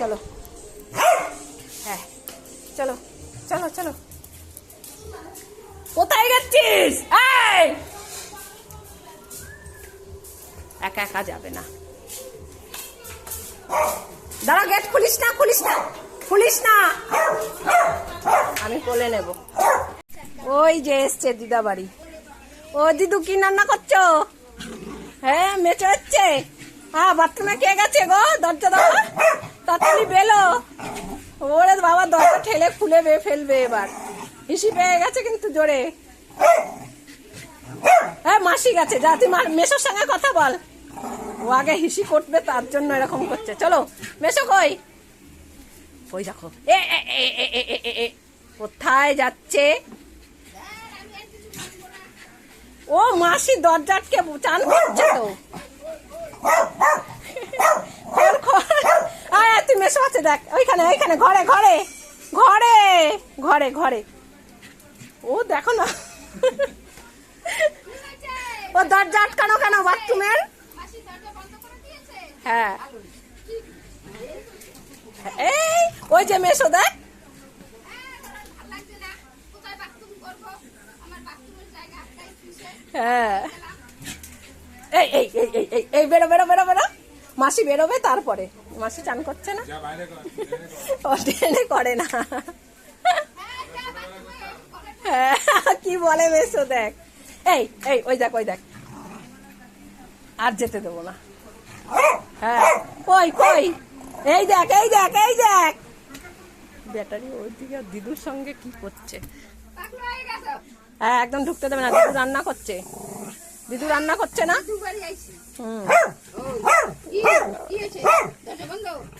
চলো। হ্যাঁ। চলো চলো চলো। কোথায় গেছিস একা একা যাবে না। দাঁড়া গেট খুলিস না খুলিস না খুলিস না। আমি কোলে নেব। ওই যে এসছে দিদা বাড়ি ও দিদু, কি রান্না করছ? হ্যাঁ মেচে হচ্ছে। হ্যাঁ বাথরুমে কে গেছে গো? দরজা দাও। তাড়াতাড়ি বেলো। ওরে বাবা দরজা ঠেলে খুলে বে ফেলবে এবার। হিসি পেয়ে গেছে কিন্তু জোরে। হ্যাঁ মাসি গেছে যা তুই মেশোর সঙ্গে কথা বল। ও আগে হিসি করবে তার জন্য এরকম করছে। চলো মেসো কই? কই দেখো? এ কোথায় যাচ্ছে? ও মাসি দরজাটকে চান করছে তো। খোল খোল আছে, দেখ, ওইখানে ওইখানে, ঘরে ঘরে ঘরে ঘরে ঘরে। ও, দেখো না। ও, দরজা আটকানো কেন, বাথরুমের? হ্যাঁ। এই, ওই যে মেসো দেখ। হ্যাঁ। এই এই এই এই, বেরো বেরো বেরো বেরো। মাসি বেরোবে তারপরে। মাসি চান করছে না। ও করে না। হ্যাঁ, কি বলে মেসো দেখ। এই এই ওই দেখ ওই দেখ। আর যেতে দেবো না। হ্যাঁ কই কই? এই দেখ এই দেখ এই দেখ। ব্যাটারি ওইদিকে দিদুর সঙ্গে কি করছে? হ্যাঁ একদম ঢুকতে দেবে না দিদু রান্না করছে। দিদু রান্না করছে না? হুম।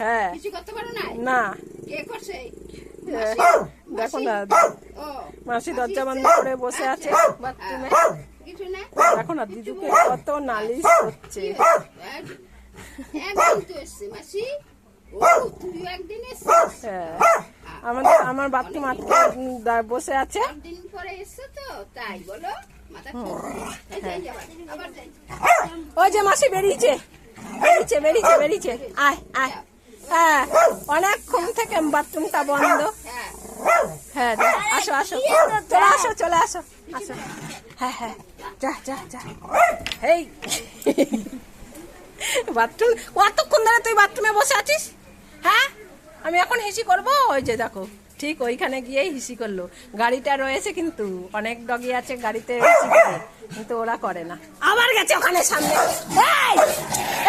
হ্যাঁ কিছু করতে পারো না না। কে করছে? দেখো না। মাসি দরজা বন্ধ করে বসে আছে। বাথরুমে। কিছু না দেখো না দিদুকে কত নালিশ করছে। হ্যাঁ। আমাদের আমার বাথরুম আটকে বসে আছে। একদিন পরে এসছো তো তাই বলো। ওই যে মাসি বেরিয়েছে বেরিয়েছে বেরিয়েছে বেরিয়েছে। আয় আয়। হ্যাঁ অনেকক্ষণ থেকে বাথরুমটা বন্ধ। হ্যাঁ আসো আসো। চলে আসো চলে আসো। আসো। হ্যাঁ হ্যাঁ। যা যা যা। এই বাথরুম, কতক্ষণ ধরে তুই বাথরুমে বসে আছিস? হ্যাঁ? আমি এখন হিসি করব? ওই যে দেখো। ঠিক ওইখানে গিয়েই হিসি করল গাড়িটা রয়েছে কিন্তু, অনেক ডগি আছে, গাড়িতে কিন্তু ওরা করে না আমার গেছে ওখানে সামনে এই!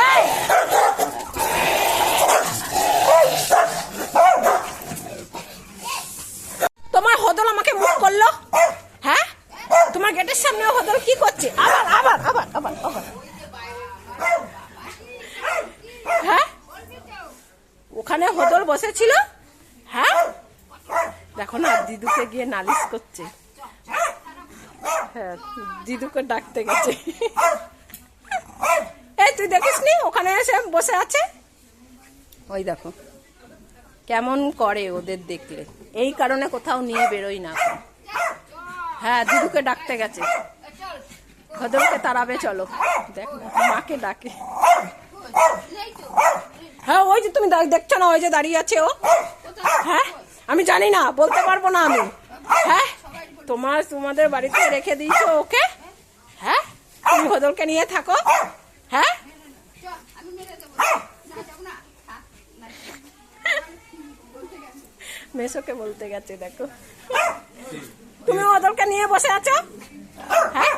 এই! তোমার হদল আমাকে মুখ করল হ্যাঁ তোমার গেটের সামনে হদল কি করছে আবার আবার আবার আবার আবার হ্যাঁ ওখানে হদল বসেছিল হ্যাঁ দেখো না, দিদুকে গিয়ে নালিশ করছে। হ্যাঁ দিদুকে ডাকতে গেছে। এই তুই দেখিস নি, ওখানে এসে বসে আছে? ওই দেখো, কেমন করে ওদের দেখলে। এই কারণে কোথাও নিয়ে বেরোই না। হ্যাঁ দিদুকে ডাকতে গেছে। ভদরকে তাড়াবে, চলো। দেখ, মাকে ডাকে। হ্যাঁ ওই যে তুমি দেখছ না, ওই যে দাঁড়িয়ে আছে ও? হ্যাঁ? আমি জানি না, বলতে পারব না আমি। হ্যাঁ? তোমার, তোমাদের বাড়িতে রেখে দিয়েছ ওকে? হ্যাঁ? তুমি ভদরকে নিয়ে থাকো। হ্যাঁ। মেসোকে বলতে গেছে, দেখো। তুমি ওদেরকে নিয়ে বসে আছো? হ্যাঁ?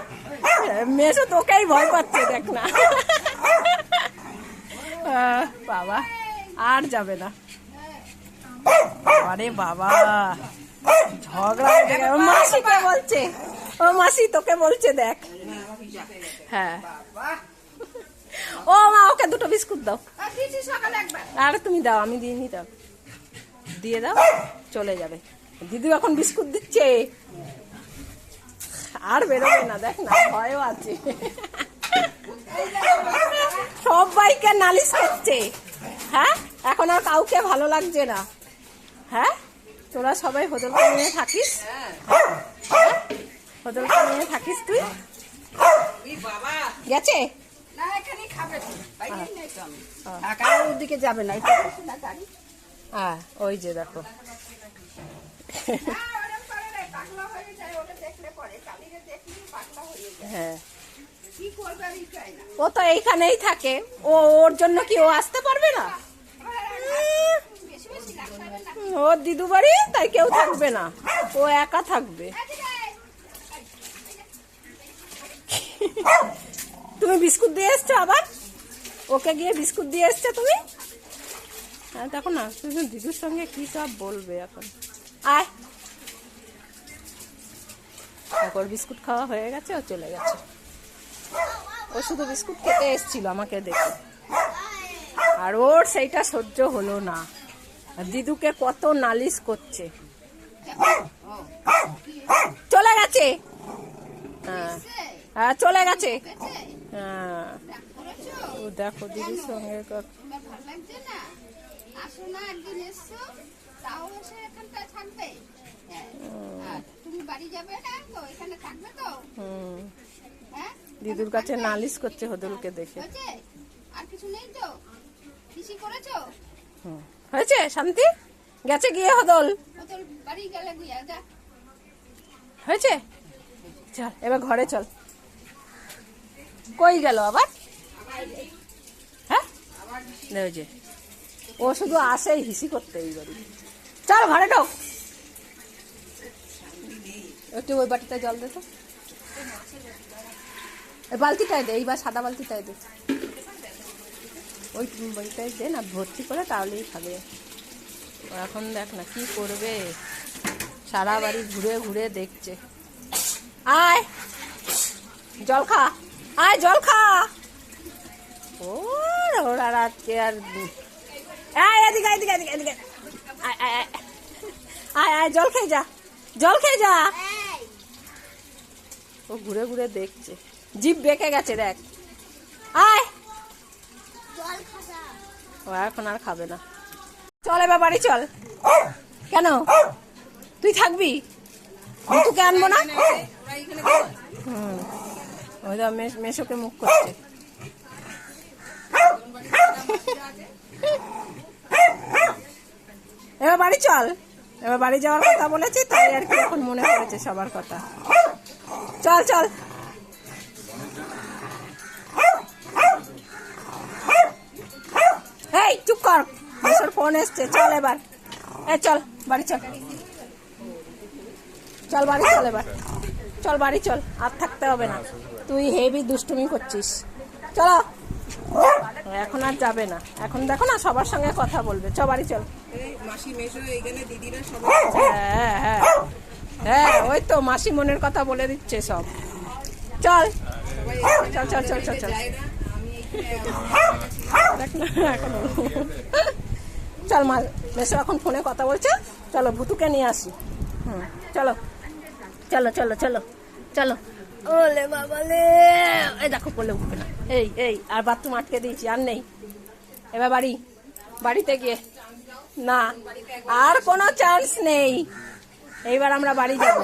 মেসো তোকেই ভয় পাচ্ছে, দেখ না। বাবা, আর যাবে না। আরে বাবা, ঝগড়া। ও মাসিকে বলছে, ও মাসি তোকে বলছে, দেখ। হ্যাঁ। ও মা, ওকে দুটো বিস্কুট দাও। আর তুমি দাও, আমি দিয়ে নি, দাও। দিয়ে দাও, চলে যাবে। দিদি এখন বিস্কুট দিচ্ছে। আর বেরোবে না, দেখ না, ভয়ও আছে। সবাইকে নালিশ করছে। হ্যাঁ? এখন আর কাউকে ভালো লাগছে না। হ্যাঁ? তোরা সবাই হোদলকে নিয়ে থাকিস। হ্যাঁ। হোদলকে নিয়ে থাকিস তুই। গেছে? দিকে যাবে না হ্যাঁ ওই যে দেখো। হ্যাঁ ও তো এইখানেই থাকে। ও ওর জন্য কি ও আসতে পারবে না? ওর দিদু বাড়ি তাই কেউ থাকবে না। ও একা থাকবে। তুমি বিস্কুট দিয়ে এসছো আবার? ওকে গিয়ে বিস্কুট দিয়ে এসছো তুমি? হ্যাঁ দেখো না তুমি দিদুর সঙ্গে কি সব বলবে এখন। আয়। বিস্কুট খাওয়া হয়ে গেছে, ও চলে গেছে। ও শুধু বিস্কুট খেতে এসছিল আমাকে দেখে। আর ওর সেইটা সহ্য হলো না। দিদুকে কত নালিশ করছে। চলে গেছে। হ্যাঁ। হ্যাঁ চলে গেছে? হ্যাঁ। ও দেখো দিদির সঙ্গে দিদুর কাছে নালিশ করছে হদলকে দেখে। আর কিছু নেই তো? করেছ? হুম। হয়েছে? শান্তি? গেছে গিয়ে হদল। হয়েছে? চল এবার ঘরে চল। কই গেল আবার? হ্যাঁ? যে। ও শুধু আসেই হিসি করতে এই বাড়ি। চল ঘরে ঢোক একটু ওই বাটিতে জল দে তো। এই বালতিটাই দে এইবার সাদা বালতিটাই দে। ওই বইটাই দে, না ভর্তি করে তাহলেই খাবে। ও এখন দেখ না কি করবে। সারা বাড়ি ঘুরে ঘুরে দেখছে। আয়! জল খা! আয়, জল খা! ও ওর আজকে আর এদিকে আয় আয়, জল খেয়ে যা। জল খেয়ে যা। ও ঘুরে ঘুরে দেখছে। জিভ বেঁকে গেছে, দেখ। আয়! ও, এখন আর খাবে না। চল এবার বাড়ি চল। কেন? তুই থাকবি? তোকে আনব না? হুম। ওই তো মেসোকে মুখ করছে। এবার বাড়ি চল। এবার বাড়ি যাওয়ার কথা বলেছি, তাই আর কি এখন মনে পড়েছে সবার কথা। চল চল। এই, চুপ কর। মেসোর ফোন এসছে। চল এবার। এ চল, বাড়ি চল। চল, বাড়ি চল এবার। চল, বাড়ি চল। আর থাকতে হবে না। তুই হেভি দুষ্টুমি করছিস। চলো। এখন আর যাবে না। এখন দেখো না, সবার সঙ্গে কথা বলবে। চ, বাড়ি চল। হ্যাঁ হ্যাঁ। হ্যাঁ ওই তো মাসি মনের কথা বলে দিচ্ছে সব। চল। চল চল চল চল চল। চল মা মেসো এখন ফোনে কথা বলছে। চলো, ভুতুকে নিয়ে আসি। হুম, চলো। চলো চলো চলো। চলো। ওলে বাবালে এই দেখো, বলে উঠবে না। এই এই, আর বাথরুম আটকে দিয়েছি, আর নেই। এবার বাড়ি, বাড়িতে গিয়ে। না, আর কোনো চান্স নেই। এইবার আমরা বাড়ি যাব।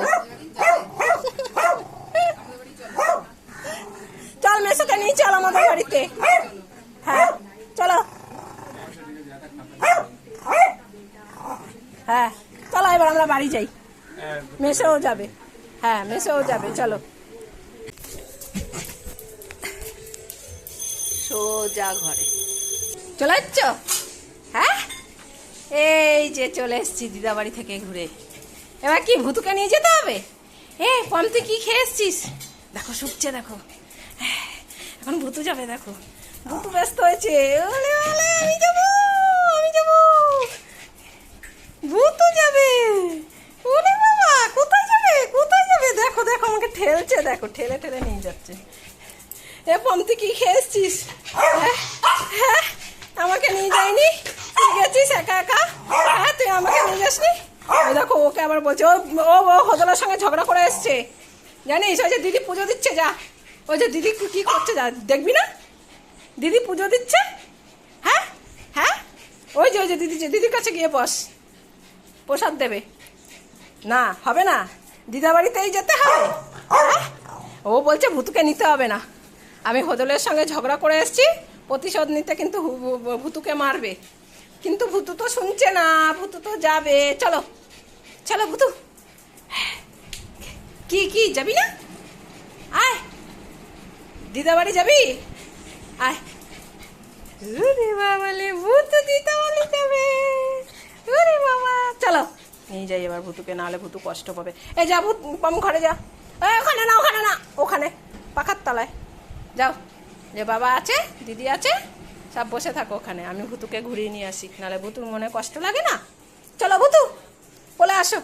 চল, মেসোকে নিয়ে চল আমাদের বাড়িতে হ্যাঁ চলো হ্যাঁ চলো এবার আমরা বাড়ি যাই মেসেও যাবে। হ্যাঁ মেসেও যাবে চলো। সোজা ঘরে। চলে যাচ্ছ হ্যাঁ? এই যে চলে এসছি দিদা বাড়ি থেকে ঘুরে। এবার কি ভুতুকে নিয়ে যেতে হবে? এ পম তুই কি খেয়ে এসছিস? দেখো শুকছে দেখো। এখন ভুতু যাবে দেখো। ভুতু ব্যস্ত হয়েছে। আমি যাব আমি যাব ভূতও যাবে ওরে বাবা কোথায় যাবে কোথায় যাবে দেখো দেখো আমাকে ঠেলছে দেখো, ঠেলে ঠেলে নিয়ে যাচ্ছে। এ পমতি কি খেয়েছিস হ্যাঁ? হ্যাঁ? আমাকে নিয়ে যায়নি? গেছিস একা একা? হ্যাঁ তুই আমাকে নিয়ে যাসনি? ওই দেখো, ওকে আবার বলছে, ও ও ও সঙ্গে ঝগড়া করে এসছে। জানিস, ওই যে দিদি পুজো দিচ্ছে, যা। ওই যে দিদি কি- করছে, যা, দেখবি না? দিদি পুজো দিচ্ছে? হ্যাঁ হ্যাঁ? ওই যে ওই যে দিদি, দিদির কাছে গিয়ে বস। প্রসাদ দেবে। না, হবে না। দিদা বাড়িতেই যেতে হবে। হ্যাঁ? ও বলছে, ভুতুকে নিতে হবে না। আমি হদলের সঙ্গে ঝগড়া করে এসেছি, প্রতিশোধ নিতে কিন্তু ভুতুকে মারবে। কিন্তু ভুতু তো শুনছে না, ভুতু তো যাবে। চলো চলো ভুতু। কি কি, যাবি না? আয়। দিদা বাড়ি যাবি? আয়। বাবা চলো, নিয়ে যাই এবার ভুতুকে, নাহলে ভুতু কষ্ট পাবে। এই যা ভূত পাম ঘরে যা। ওখানে না ওখানে না ওখানে। পাখার তলায়। যাও। যে বাবা আছে, দিদি আছে, সব বসে থাকো ওখানে। আমি ভুতুকে ঘুরিয়ে নিয়ে আসি। নাহলে ভুতুর মনে কষ্ট লাগে না? চলো, ভুতু, বলে আসো।